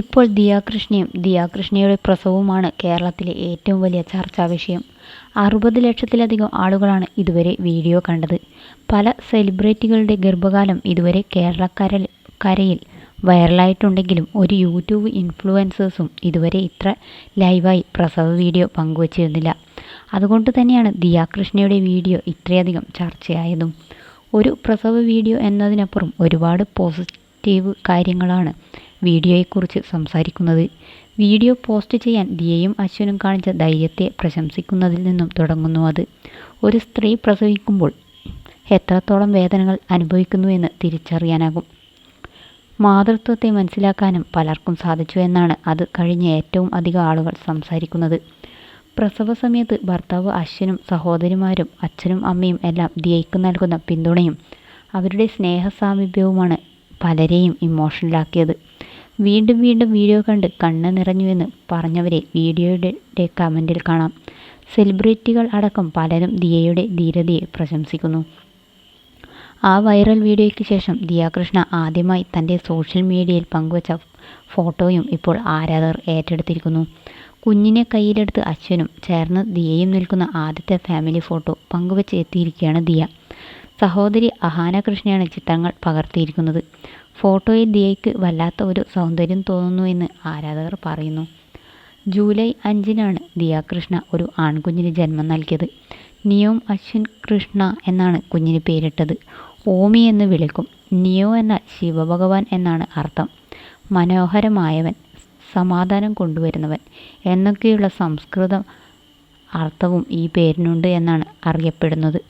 ഇപ്പോൾ ദിയാകൃഷ്ണയും ദിയാകൃഷ്ണയുടെ പ്രസവവുമാണ് കേരളത്തിലെ ഏറ്റവും വലിയ ചർച്ചാ വിഷയം. അറുപത് ലക്ഷത്തിലധികം ആളുകളാണ് ഇതുവരെ വീഡിയോ കണ്ടത്. പല സെലിബ്രിറ്റികളുടെ ഗർഭകാലം ഇതുവരെ കേരളക്കര കരയിൽ വൈറലായിട്ടുണ്ടെങ്കിലും ഒരു യൂട്യൂബ് ഇൻഫ്ലുവൻസേഴ്സും ഇതുവരെ ഇത്ര ലൈവായി പ്രസവ വീഡിയോ പങ്കുവച്ചിരുന്നില്ല. അതുകൊണ്ട് തന്നെയാണ് ദിയാകൃഷ്ണയുടെ വീഡിയോ ഇത്രയധികം ചർച്ചയായതും. ഒരു പ്രസവ വീഡിയോ എന്നതിനപ്പുറം ഒരുപാട് പോസിറ്റീവ് കാര്യങ്ങളാണ് വീഡിയോയെക്കുറിച്ച് സംസാരിക്കുന്നത്. വീഡിയോ പോസ്റ്റ് ചെയ്യാൻ ദിയയും അശ്വനും കാണിച്ച ധൈര്യത്തെ പ്രശംസിക്കുന്നതിൽ നിന്നും തുടങ്ങുന്നു അത്. ഒരു സ്ത്രീ പ്രസവിക്കുമ്പോൾ എത്രത്തോളം വേദനകൾ അനുഭവിക്കുന്നുവെന്ന് തിരിച്ചറിയാനാകും. മാതൃത്വത്തെ മനസ്സിലാക്കാനും പലർക്കും സാധിച്ചു എന്നാണ് അത് കഴിഞ്ഞ ഏറ്റവും അധികം ആളുകൾ സംസാരിക്കുന്നത്. പ്രസവ സമയത്ത് ഭർത്താവ് അശ്വനും സഹോദരിമാരും അച്ഛനും അമ്മയും എല്ലാം ദിയയ്ക്ക് നൽകുന്ന പിന്തുണയും അവരുടെ സ്നേഹസാമീപ്യവുമാണ് പലരെയും ഇമോഷണലാക്കിയത്. വീണ്ടും വീണ്ടും വീഡിയോ കണ്ട് കണ്ണ് നിറഞ്ഞുവെന്ന് പറഞ്ഞവരെ വീഡിയോയുടെ കമന്റിൽ കാണാം. സെലിബ്രിറ്റികൾ അടക്കം പലരും ദിയയുടെ ധീരതയെ പ്രശംസിക്കുന്നു. ആ വൈറൽ വീഡിയോയ്ക്ക് ശേഷം ദിയാകൃഷ്ണ ആദ്യമായി തന്റെ സോഷ്യൽ മീഡിയയിൽ പങ്കുവച്ച ഫോട്ടോയും ഇപ്പോൾ ആരാധകർ ഏറ്റെടുത്തിരിക്കുന്നു. കുഞ്ഞിനെ കയ്യിലെടുത്ത് അശ്വനും ചേർന്ന് ദിയയും നിൽക്കുന്ന ആദ്യത്തെ ഫാമിലി ഫോട്ടോ പങ്കുവച്ച് എത്തിയിരിക്കുകയാണ് ദിയ. സഹോദരി അഹാന കൃഷ്ണയാണ് ചിത്രങ്ങൾ പകർത്തിയിരിക്കുന്നത്. ഫോട്ടോയിൽ ദിയയ്ക്ക് വല്ലാത്ത ഒരു സൗന്ദര്യം തോന്നുന്നു എന്ന് ആരാധകർ പറയുന്നു. ജൂലൈ അഞ്ചിനാണ് ദിയ കൃഷ്ണ ഒരു ആൺകുഞ്ഞിന് ജന്മം നൽകിയത്. നിയോം അശ്വിൻ കൃഷ്ണ എന്നാണ് കുഞ്ഞിന് പേരിട്ടത്. ഓമി എന്ന് വിളിക്കും. നിയോ എന്ന ശിവഭഗവാൻ എന്നാണ് അർത്ഥം. മനോഹരമായവൻ സമാധാനം കൊണ്ടുവരുന്നവൻ എന്നൊക്കെയുള്ള സംസ്കൃതം അർത്ഥവും ഈ പേരിനുണ്ട് എന്നാണ് അറിയപ്പെടുന്നത്.